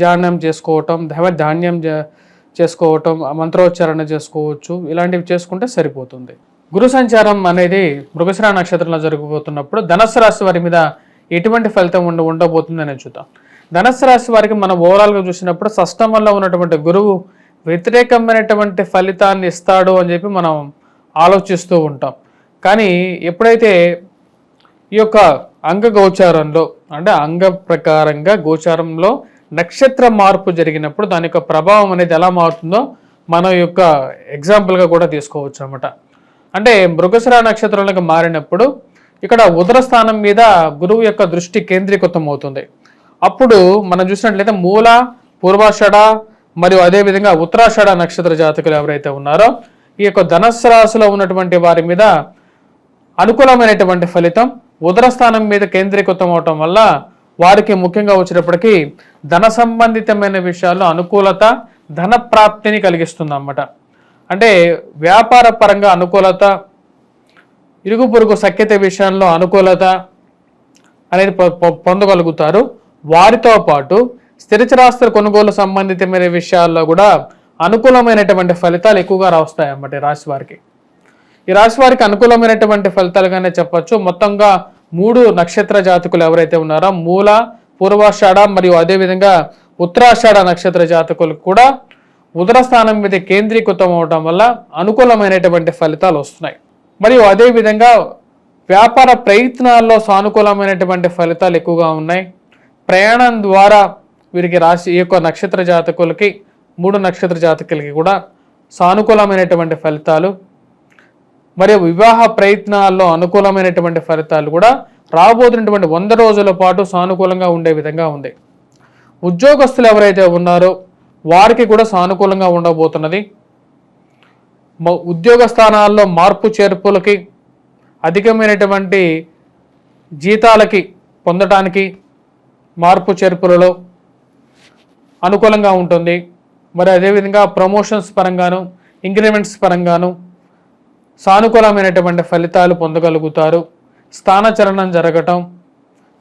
ధ్యానం చేసుకోవటం దైవ ధాన్యం చేసుకోవటం మంత్రోచ్చారణ చేసుకోవచ్చు. ఇలాంటివి చేసుకుంటే సరిపోతుంది. గురు సంచారం అనేది మృగశిర నక్షత్రంలో జరగబోతున్నప్పుడు ధనస్సు రాశి వారి మీద ఎటువంటి ఫలితం ఉండ ఉండబోతుంది అని చూద్దాం. ధనస్సు రాశి వారికి మనం ఓవరాల్గా చూసినప్పుడు సష్టమంలో ఉన్నటువంటి గురువు వ్యతిరేకమైనటువంటి ఫలితాన్ని ఇస్తాడు అని చెప్పి మనం ఆలోచిస్తూ ఉంటాం. కానీ ఎప్పుడైతే ఈ యొక్క అంగ గోచారంలో అంటే అంగ ప్రకారంగా గోచారంలో నక్షత్ర మార్పు జరిగినప్పుడు దాని యొక్క ప్రభావం అనేది ఎలా మారుతుందో మనం యొక్క ఎగ్జాంపుల్గా కూడా తీసుకోవచ్చు అనమాట అంటే మృగశిర నక్షత్రంలోకి మారినప్పుడు ఇక్కడ ఉదర స్థానం మీద గురువు యొక్క దృష్టి కేంద్రీకృతం అవుతుంది. అప్పుడు మనం చూసినట్లయితే మూల పూర్వాషడ మరియు అదేవిధంగా ఉత్తరాషడ నక్షత్ర జాతకులు ఎవరైతే ఉన్నారో ఈ యొక్క ధనస్సు రాశిలో ఉన్నటువంటి వారి మీద అనుకూలమైనటువంటి ఫలితం ఉదర స్థానం మీద కేంద్రీకృతం అవటం వల్ల వారికి ముఖ్యంగా వచ్చినప్పటికీ ధన సంబంధితమైన విషయాల్లో అనుకూలత ధన ప్రాప్తిని కలిగిస్తుంది అన్నమాట అంటే వ్యాపార పరంగా అనుకూలత ఇరుగు పొరుగు సఖ్యత విషయంలో అనుకూలత అనేది పొందగలుగుతారు. వారితో పాటు స్థిరచరాస్తుల కొనుగోలు సంబంధితమైన విషయాల్లో కూడా అనుకూలమైనటువంటి ఫలితాలు ఎక్కువగా రాస్తాయన్నమాట రాశి వారికి. ఈ రాశి వారికి అనుకూలమైనటువంటి ఫలితాలుగానే చెప్పచ్చు. మొత్తంగా మూడు నక్షత్ర జాతకులు ఎవరైతే ఉన్నారో మూల పూర్వాషాఢ మరియు అదేవిధంగా ఉత్తరాషాఢ నక్షత్ర జాతకులకు కూడా ఉదర స్థానం మీద కేంద్రీకృతం అవడం వల్ల అనుకూలమైనటువంటి ఫలితాలు వస్తున్నాయి. మరియు అదేవిధంగా వ్యాపార ప్రయత్నాల్లో సానుకూలమైనటువంటి ఫలితాలు ఎక్కువగా ఉన్నాయి. ప్రయాణం ద్వారా వీరికి రాశి ఈ యొక్క నక్షత్ర జాతకులకి మూడు నక్షత్ర జాతకులకి కూడా సానుకూలమైనటువంటి ఫలితాలు మరియు వివాహ ప్రయత్నాల్లో అనుకూలమైనటువంటి ఫలితాలు కూడా రాబోతున్నటువంటి వంద రోజుల పాటు సానుకూలంగా ఉండే విధంగా ఉంది. ఉద్యోగస్తులు ఎవరైతే ఉన్నారో వారికి కూడా సానుకూలంగా ఉండబోతున్నది. ఉద్యోగ స్థానాల్లో మార్పు చేర్పులకి అధికమైనటువంటి జీతాలకి పొందటానికి మార్పు చేర్పులలో అనుకూలంగా ఉంటుంది. మరి అదేవిధంగా ప్రమోషన్స్ పరంగాను ఇంక్రిమెంట్స్ పరంగాను సానుకూలమైనటువంటి ఫలితాలు పొందగలుగుతారు. స్థానచలనం జరగటం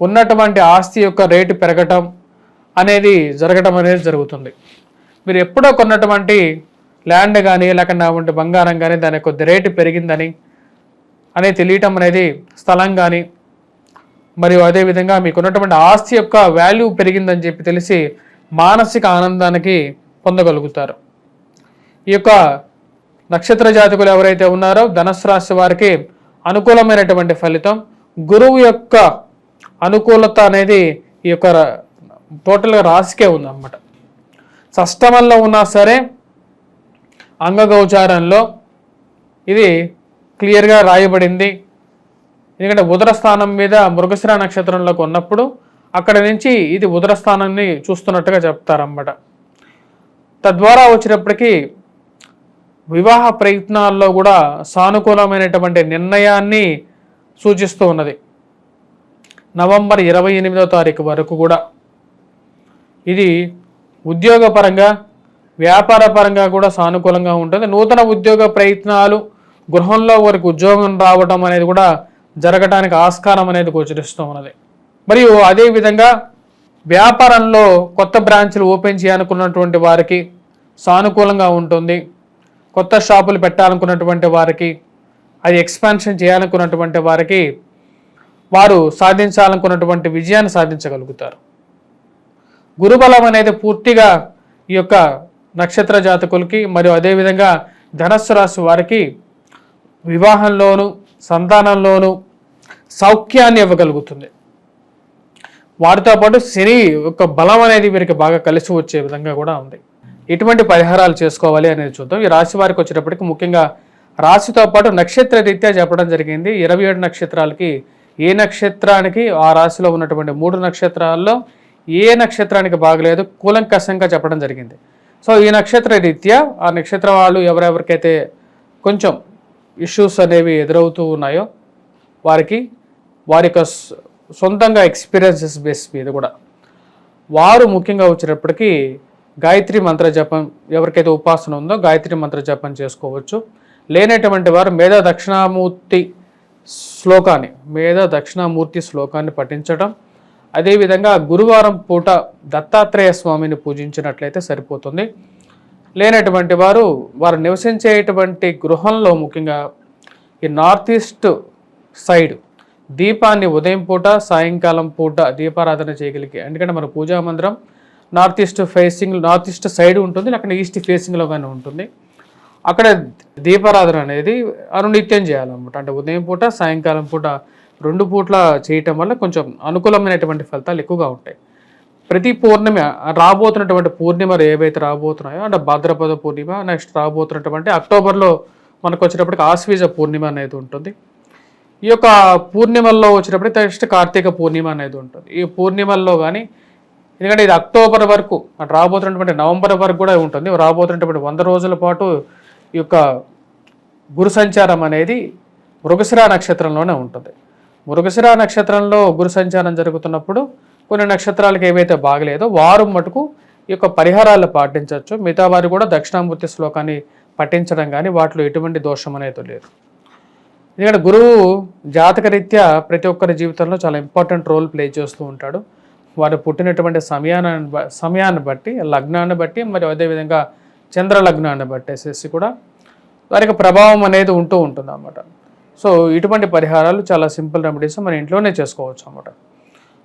ఉన్నటువంటి ఆస్తి యొక్క రేటు పెరగటం అనేది జరగటం అనేది జరుగుతుంది. మీరు ఎప్పుడో కొన్నటువంటి ల్యాండ్ కానీ లేకుండా బంగారం కానీ దాని యొక్క రేటు పెరిగిందని అనేది తెలియటం అనేది స్థలం కానీ మరియు అదేవిధంగా మీకు ఉన్నటువంటి ఆస్తి యొక్క వాల్యూ పెరిగిందని చెప్పి తెలిసి మానసిక ఆనందానికి పొందగలుగుతారు. ఈ యొక్క నక్షత్ర జాతకులు ఎవరైతే ఉన్నారో ధనస్సు రాశి వారికి అనుకూలమైనటువంటి ఫలితం గురువు యొక్క అనుకూలత అనేది ఈ యొక్క టోటల్గా రాశికే ఉందన్నమాట. షష్టమంలో ఉన్నా సరే అంగగోచారంలో ఇది క్లియర్గా రాయబడింది. ఎందుకంటే ఉదరస్థానం మీద మృగశిర నక్షత్రంలోకి ఉన్నప్పుడు అక్కడ నుంచి ఇది ఉదరస్థానాన్ని చూస్తున్నట్టుగా చెప్తారన్నమాట. తద్వారా వచ్చినప్పటికీ వివాహ ప్రయత్నాల్లో కూడా సానుకూలమైనటువంటి నిర్ణయాన్ని సూచిస్తూ ఉన్నది. నవంబర్ ఇరవై ఎనిమిదో తారీఖు వరకు కూడా. ఇది ఉద్యోగపరంగా వ్యాపారపరంగా కూడా సానుకూలంగా ఉంటుంది. నూతన ఉద్యోగ ప్రయత్నాలు గృహంలో వారికి ఉద్యోగం రావడం అనేది కూడా జరగడానికి ఆస్కారం అనేది గోచరిస్తూ ఉన్నది. మరియు అదేవిధంగా వ్యాపారంలో కొత్త బ్రాంచ్లు ఓపెన్ చేయాలనుకున్నటువంటి వారికి సానుకూలంగా ఉంటుంది. కొత్త షాపులు పెట్టాలనుకున్నటువంటి వారికి అది ఎక్స్పాన్షన్ చేయాలనుకున్నటువంటి వారికి వారు సాధించాలనుకున్నటువంటి విజయాన్ని సాధించగలుగుతారు. గురుబలం అనేది పూర్తిగా ఈ యొక్క నక్షత్ర జాతకులకి మరియు అదేవిధంగా ధనస్సు రాశి వారికి వివాహంలోను సంతానంలోను సౌఖ్యాన్ని ఇవ్వగలుగుతుంది. వారితో పాటు శని యొక్క బలం అనేది వీరికి బాగా కలిసి వచ్చే విధంగా కూడా ఉంది. ఎటువంటి పరిహారాలు చేసుకోవాలి అనేది చూద్దాం. ఈ రాశి వారికి వచ్చేటప్పటికి ముఖ్యంగా రాశితో పాటు నక్షత్ర రీత్యా చెప్పడం జరిగింది. ఇరవై ఏడు నక్షత్రాలకి ఏ నక్షత్రానికి ఆ రాశిలో ఉన్నటువంటి మూడు నక్షత్రాల్లో ఏ నక్షత్రానికి బాగలేదు కూలంకషంగా చెప్పడం జరిగింది. సో ఈ నక్షత్ర రీత్యా ఆ నక్షత్ర వాళ్ళు ఎవరెవరికైతే కొంచెం ఇష్యూస్ అనేవి ఎదురవుతూ ఉన్నాయో వారికి వారి యొక్క సొంతంగా ఎక్స్పీరియన్సెస్ బేస్ మీద కూడా వారు ముఖ్యంగా వచ్చేటప్పటికీ గాయత్రి మంత్ర జపం ఎవరికైతే ఉపాసన ఉందో గాయత్రి మంత్ర జపం చేసుకోవచ్చు. లేనటువంటి వారు మేధ దక్షిణామూర్తి శ్లోకాన్ని మేధ దక్షిణామూర్తి శ్లోకాన్ని పఠించడం అదేవిధంగా గురువారం పూట దత్తాత్రేయ స్వామిని పూజించినట్లయితే సరిపోతుంది. లేనటువంటి వారు వారు నివసించేటువంటి గృహంలో ముఖ్యంగా ఈ నార్త్ ఈస్ట్ సైడ్ దీపాన్ని ఉదయం పూట సాయంకాలం పూట దీపారాధన చేయగలిగే ఎందుకంటే మన పూజా మందిరం north east facing north east side ఉంటుంది అక్కడ ఈస్ట్ ఫేసింగ్లో కానీ ఉంటుంది. అక్కడ దీపారాధన అనేది అనునిత్యం చేయాలన్నమాట. అంటే ఉదయం పూట సాయంకాలం పూట రెండు పూట్ల చేయటం వల్ల కొంచెం అనుకూలమైనటువంటి ఫలితాలు ఎక్కువగా ఉంటాయి. ప్రతి పూర్ణిమ రాబోతున్నటువంటి పూర్ణిమలు ఏవైతే రాబోతున్నాయో అంటే భాద్రపద పూర్ణిమ నెక్స్ట్ రాబోతున్నటువంటి అక్టోబర్లో మనకు వచ్చేటప్పటికి ఆశ్వీజ పూర్ణిమ అనేది ఉంటుంది. ఈ యొక్క పూర్ణిమల్లో వచ్చినప్పుడు నెక్స్ట్ కార్తీక పూర్ణిమ అనేది ఉంటుంది. ఈ పూర్ణిమల్లో కానీ ఎందుకంటే ఇది అక్టోబర్ వరకు అటు రాబోతున్నటువంటి నవంబర్ వరకు కూడా ఉంటుంది. రాబోతున్నటువంటి వంద రోజుల పాటు ఈ యొక్క గురు సంచారం అనేది మృగశిరా నక్షత్రంలోనే ఉంటుంది. మృగశిరా నక్షత్రంలో గురు సంచారం జరుగుతున్నప్పుడు కొన్ని నక్షత్రాలకు ఏవైతే బాగలేదో వారు మటుకు ఈ యొక్క పరిహారాలు పాటించవచ్చు. మిగతా వారు కూడా దక్షిణామూర్తి శ్లోకాన్ని పఠించడం కానీ వాటిలో ఎటువంటి దోషం అనేది లేదు. ఎందుకంటే గురువు జాతకరీత్యా ప్రతి ఒక్కరి జీవితంలో చాలా ఇంపార్టెంట్ రోల్ ప్లే చేస్తూ ఉంటాడు. వారు పుట్టినటువంటి సమయాన్ని బ- సమయాన్ని బట్టి లగ్నాన్ని బట్టి మరి అదేవిధంగా చంద్ర లగ్నాన్ని బట్టేసేసి కూడా వారికి ప్రభావం అనేది ఉంటూ ఉంటుంది అన్నమాట సో ఇటువంటి పరిహారాలు చాలా సింపుల్ రెమెడీస్ మన ఇంట్లోనే చేసుకోవచ్చు అన్నమాట.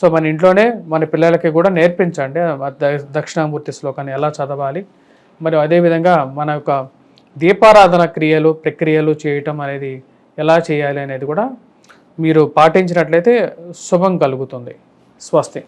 సో మన ఇంట్లోనే మన పిల్లలకి కూడా నేర్పించండి. ద- దక్షిణామూర్తి శ్లోకాన్ని ఎలా చదవాలి మరి అదేవిధంగా మన యొక్క దీపారాధన క్రియలు ప్రక్రియలు చేయటం అనేది ఎలా చేయాలి అనేది కూడా మీరు పాటించినట్లయితే శుభం కలుగుతుంది. స్వస్తి.